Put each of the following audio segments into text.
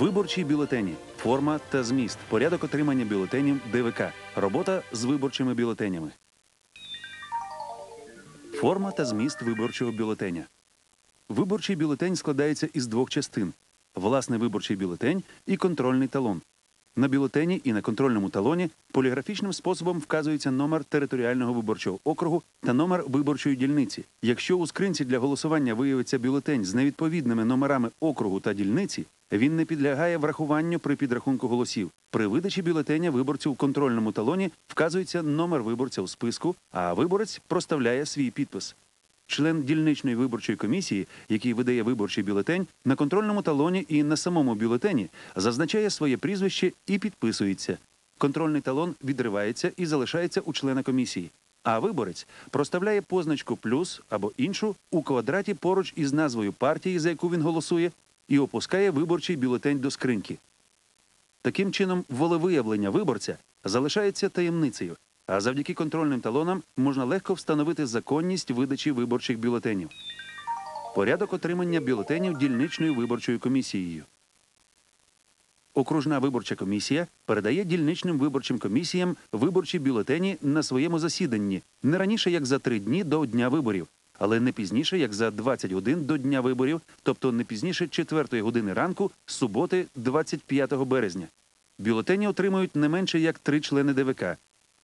Виборчі бюлетені, форма та зміст, порядок отримання бюлетенів ДВК, робота з виборчими бюлетенями. Форма та зміст виборчого бюлетеня. Виборчий бюлетень складається із двох частин: власний виборчий бюлетень і контрольний талон. На бюлетені і на контрольному талоні поліграфічним способом вказується номер територіального виборчого округу та номер виборчої дільниці. Якщо у скринці для голосування виявиться бюлетень з невідповідними номерами округу та дільниці, він не підлягає врахуванню при підрахунку голосів. При видачі бюлетеня виборцю в контрольному талоні вказується номер виборця у списку, а виборець проставляє свій підпис. Член дільничної виборчої комісії, який видає виборчий бюлетень, на контрольному талоні і на самому бюлетені зазначає своє прізвище і підписується. Контрольний талон відривається і залишається у члена комісії. А виборець проставляє позначку плюс або іншу у квадраті поруч із назвою партії, за яку він голосує, і опускає виборчий бюлетень до скриньки. Таким чином, волевиявлення виборця залишається таємницею, а завдяки контрольним талонам можна легко встановити законність видачі виборчих бюлетенів. Порядок отримання бюлетенів дільничною виборчою комісією. Окружна виборча комісія передає дільничним виборчим комісіям виборчі бюлетені на своєму засіданні не раніше як за три дні до дня виборів, але не пізніше як за 20 годин до дня виборів, тобто не пізніше 4 години ранку суботи 25 березня. Бюлетені отримують не менше як три члени ДВК.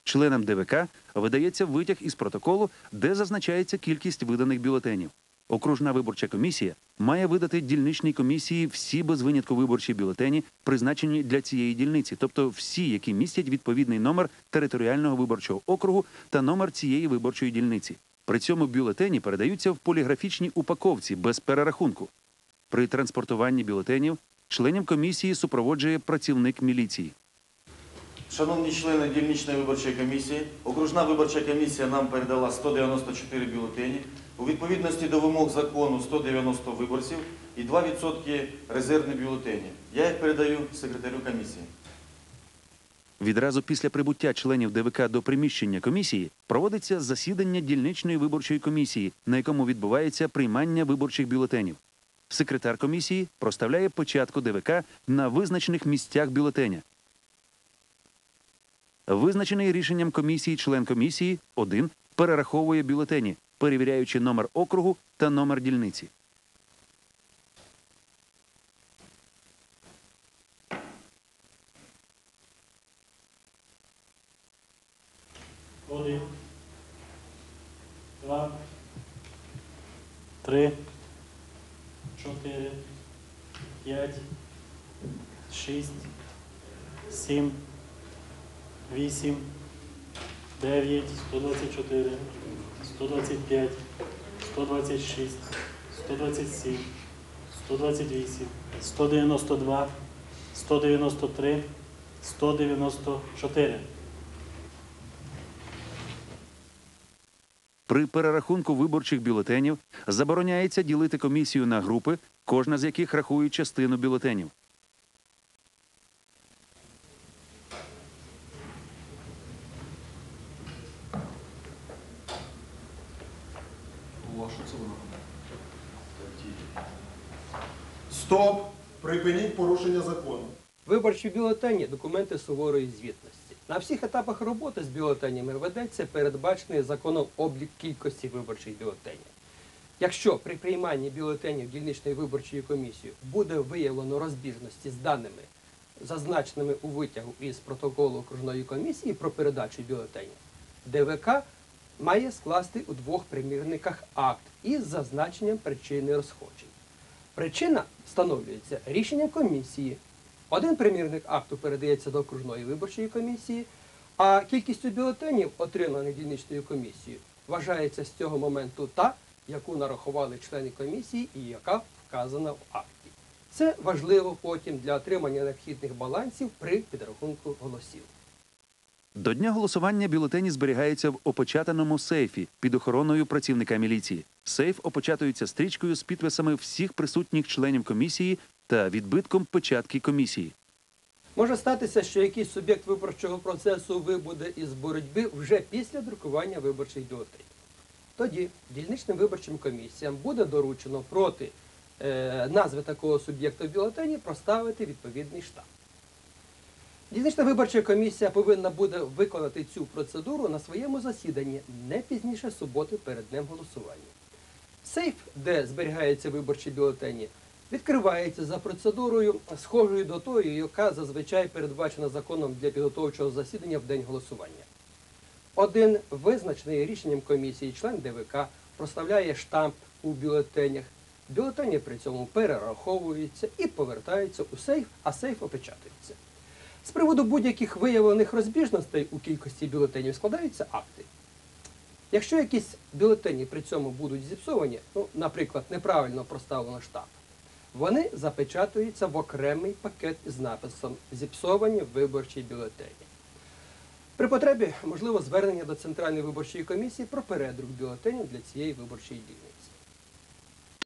Членам ДВК видається витяг із протоколу, де зазначається кількість виданих бюлетенів. Окружна виборча комісія має видати дільничній комісії всі без винятку виборчі бюлетені, призначені для цієї дільниці, тобто всі, які містять відповідний номер територіального виборчого округу та номер цієї виборчої дільниці. При цьому бюлетені передаються в поліграфічній упаковці без перерахунку. При транспортуванні бюлетенів членів комісії супроводжує працівник міліції. Шановні члени дільничної виборчої комісії, окружна виборча комісія нам передала 194 бюлетені. У відповідності до вимог закону 190 виборців і 2% резервні бюлетені. Я їх передаю секретарю комісії. Відразу після прибуття членів ДВК до приміщення комісії проводиться засідання дільничної виборчої комісії, на якому відбувається приймання виборчих бюлетенів. Секретар комісії проставляє початку ДВК на визначених місцях бюлетеня. Визначений рішенням комісії член комісії 1 перераховує бюлетені, перевіряючи номер округу та номер дільниці. Один, два, три, чотири, п'ять, шість, сім, вісім, дев'ять, сто двадцять чотири, сто двадцять п'ять, сто двадцять шість, сто двадцять сім, сто двадцять вісім, сто дев'яносто два, сто дев'яносто три, сто дев'яносто чотири. При перерахунку виборчих бюлетенів забороняється ділити комісію на групи, кожна з яких рахує частину бюлетенів. Стоп! Припиніть порушення закону. Виборчі бюлетені документи суворої звітності. На всіх етапах роботи з бюлетенями ведеться передбачений законом облік кількості виборчих бюлетенів. Якщо при прийманні бюлетенів дільничної виборчої комісії буде виявлено розбіжності з даними, зазначеними у витягу із протоколу окружної комісії про передачу бюлетенів, ДВК має скласти у двох примірниках акт із зазначенням причини розходжень. Причина встановлюється рішенням комісії. Один примірник акту передається до окружної виборчої комісії, а кількістю бюлетенів, отриманих дільничною комісією, вважається з цього моменту та, яку нарахували члени комісії і яка вказана в акті. Це важливо потім для отримання необхідних балансів при підрахунку голосів. До дня голосування бюлетені зберігаються в опечатаному сейфі під охороною працівника міліції. Сейф опечатується стрічкою з підписами всіх присутніх членів комісії та відбитком печатки комісії. Може статися, що якийсь суб'єкт виборчого процесу вибуде із боротьби вже після друкування виборчих бюлетенів. Тоді дільничним виборчим комісіям буде доручено проти е, назви такого суб'єкта в бюлетені проставити відповідний штамп. Дільнична виборча комісія повинна буде виконати цю процедуру на своєму засіданні не пізніше суботи перед днем голосування. Сейф, де зберігаються виборчі бюлетені, відкривається за процедурою, схожою до тої, яка зазвичай передбачена законом для підготовчого засідання в день голосування. Один визначений рішенням комісії член ДВК проставляє штамп у бюлетенях. Бюлетені при цьому перераховуються і повертаються у сейф, а сейф опечатується. З приводу будь-яких виявлених розбіжностей у кількості бюлетенів складаються акти. Якщо якісь бюлетені при цьому будуть зіпсовані, ну, наприклад, неправильно проставлено штамп, вони запечатуються в окремий пакет із написом Зіпсовані виборчі бюлетені. При потребі можливо звернення до Центральної виборчої комісії про передрук бюлетенів для цієї виборчої дільниці.